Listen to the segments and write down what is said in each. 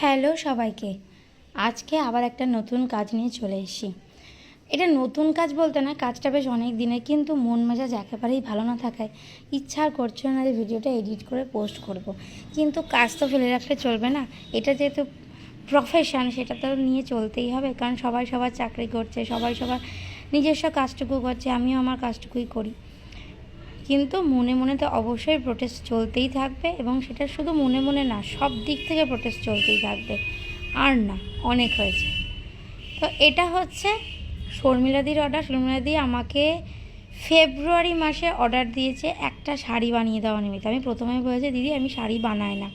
Hello সবাইকে। আজকে আবার একটা নতুন কাজ নিয়ে চলে এসেছি। এটা নতুন কাজ বলতে না, কাজটা বেশ অনেক দিনের কিন্তু মন মেজাজ একেবারেই ভালো না থাকায় ইচ্ছা আর করছে না যে ভিডিওটা এডিট করে পোস্ট করব। কিন্তু কাজ তো ফেলে রাখলে চলবে না। এটা যেহেতু প্রফেশন সেটা তো নিয়ে চলতেই হবে। কারণ সবাই সবার চাকরি করছে, সবাই সবার নিজস্ব কাজটুকু করছে, আমিও আমার কাজটুকুই করি। কিন্তু মনে মনে তো অবশ্যই প্রোটেস্ট চলতেই থাকবে এবং সেটা শুধু মনে মনে না, সব দিক থেকে প্রোটেস্ট চলতেই থাকবে। আর না, অনেক হয়েছে। তো এটা হচ্ছে শর্মিলাদির অর্ডার শর্মিলাদি আমাকে ফেব্রুয়ারি মাসে অর্ডার দিয়েছে একটা শাড়ি বানিয়ে দেওয়া নিমিত্ত। আমি প্রথমে বলেছি, দিদি, আমি শাড়ি বানাই না।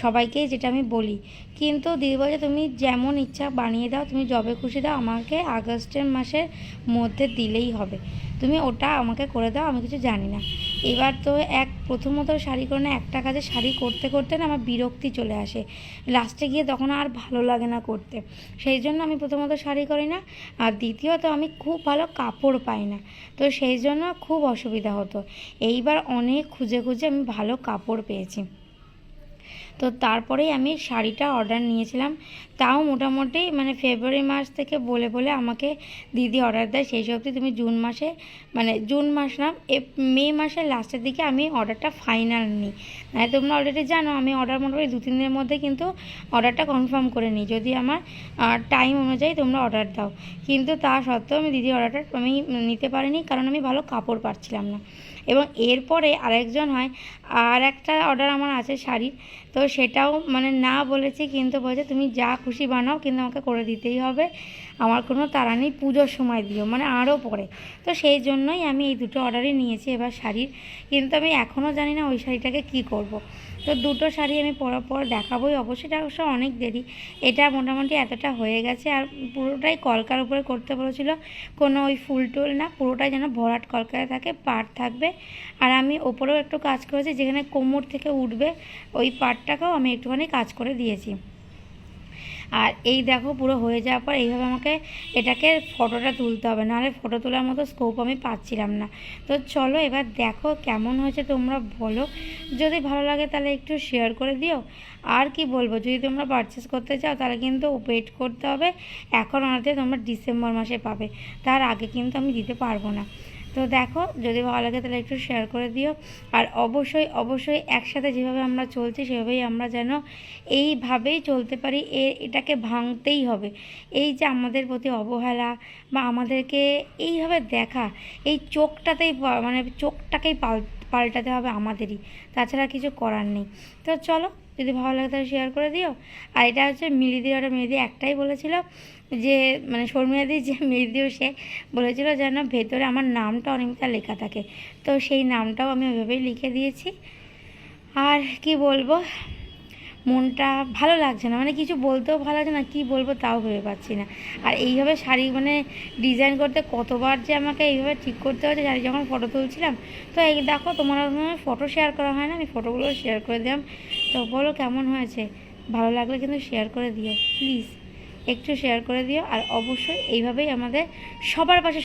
সবাইকে যেটা আমি বলি। কিন্তু দিদি বলছে তুমি যেমন ইচ্ছা বানিয়ে দাও, তুমি যবে খুশি দাও, আমাকে আগস্টের মাসের মধ্যে দিলেই হবে। তুমি ওটা আমাকে করে দাও, আমি কিছু জানি না। এবার তো এক, প্রথমত শাড়ি করে না একটা কাজে শাড়ি করতে করতে না আমার বিরক্তি চলে আসে। লাস্টে গিয়ে তখন আর ভালো লাগে না করতে। সেই জন্য আমি প্রথমত শাড়ি করি না, আর দ্বিতীয়ত আমি খুব ভালো কাপড় পাই না। তো সেই জন্য খুব অসুবিধা হতো। এইবার অনেক খুঁজে খুঁজে আমি ভালো কাপড় পেয়েছি। তো তারপরেই আমি শাড়িটা অর্ডার নিয়েছিলাম। তাও মোটামুটি মানে ফেব্রুয়ারি মাস থেকে বলে বলে আমাকে দিদি অর্ডার দেয়। সেই সবজি তুমি জুন মাসে মানে জুন মাস না মে মাসের লাস্টের দিকে আমি অর্ডারটা ফাইনাল নিই। মানে তোমরা অলরেডি জানো, আমি অর্ডার মোটামুটি দু, তিন দিনের মধ্যে কিন্তু অর্ডারটা কনফার্ম করে নিই। যদি আমার টাইম অনুযায়ী তোমরা অর্ডার দাও। কিন্তু তা সত্ত্বেও আমি দিদি অর্ডারটা আমি নিতে পারিনি, কারণ আমি ভালো কাপড় পাচ্ছিলাম না। এবং এরপরে আরেকজন হয়, আর একটা অর্ডার আমার আছে শাড়ির। তো সেটাও মানে না বলেছি, কিন্তু বলছে, তুমি যা খুশি বানাও, কিন্তু আমাকে করে দিতেই হবে। আমার কোনো তারা নেই, পুজোর সময় দিও। মানে আরও পরে। তো সেই জন্যই আমি এই দুটো অর্ডারই নিয়েছি এবার শাড়ির। কিন্তু আমি এখনও জানি না ওই শাড়িটাকে কী করব। তো দুটো শাড়ি আমি পরার পর দেখাবোই। অবশ্যই এটা অবশ্য অনেক দেরি। এটা মোটামুটি এতটা হয়ে গেছে, আর পুরোটাই কলকার উপরে করতে বলেছিল। কোনো ওই ফুল টুল না, পুরোটাই যেন ভরাট কলকায় থাকে, পাট থাকবে। আর আমি ওপরেও একটু কাজ করেছি, যেখানে কোমর থেকে উঠবে, ওই পাটটাকেও আমি একটুখানি কাজ করে দিয়েছি। আর এই দেখো পুরো হয়ে যাওয়ার পর এইভাবে আমাকে এটাকে ফটোটা তুলতে হবে, নাহলে ফটো তোলার মতো স্কোপ আমি পাচ্ছিলাম না। তো চলো এবার দেখো কেমন হয়েছে তোমরা বলো। যদি ভালো লাগে তাহলে একটু শেয়ার করে দিও। আর কি বলব, যদি তোমরা পারচেস করতে চাও তাহলে কিন্তু ওয়েট করতে হবে। এখন অনাতে তোমরা ডিসেম্বর মাসে পাবে। তার আগে কিন্তু আমি দিতে পারব না। তো দেখো, যদি ভালো লাগে তাহলে একটু শেয়ার করে দিও। আর অবশ্যই অবশ্যই একসাথে যেভাবে আমরা চলছি, সেভাবেই আমরা যেন এইভাবেই চলতে পারি। এ, এটাকে ভাঙতেই হবে। এই যে আমাদের প্রতি অবহেলা বা আমাদেরকে এইভাবে দেখা, এই চোখটাতেই মানে চোখটাকেই পাল পাল্টাতে হবে আমাদেরই, তাছাড়া কিছু করার নেই। তো চলো, যদি ভালো লাগে তাহলে শেয়ার করে দিও। আর এটা হচ্ছে মিলিদি ওটা মিলিদি একটাই বলেছিল যে মানে শর্মিয়াদি যে মেয়েদিও সে বলেছিল যেন ভেতরে আমার নামটা অনিমিতা লেখা থাকে। তো সেই নামটাও আমি ওইভাবেই লিখে দিয়েছি। আর কি বলব? মনটা ভালো লাগছে না। মানে কিছু বলতেও ভালো লাগছে না, কী বলব তাও ভেবে পাচ্ছি না। আর এইভাবে শাড়ি মানে ডিজাইন করতে কতবার যে আমাকে এইভাবে ঠিক করতে হচ্ছে শাড়ি যখন ফটো তুলছিলাম, তো এই দেখো তোমার ফটো শেয়ার করা হয় না, আমি ফটোগুলো শেয়ার করে দিলাম। তো বলো কেমন হয়েছে? ভালো লাগলে কিন্তু শেয়ার করে দিও প্লিজ একটু শেয়ার করে দিও, আর অবশ্যই এইভাবেই আমাদের সবার পাশে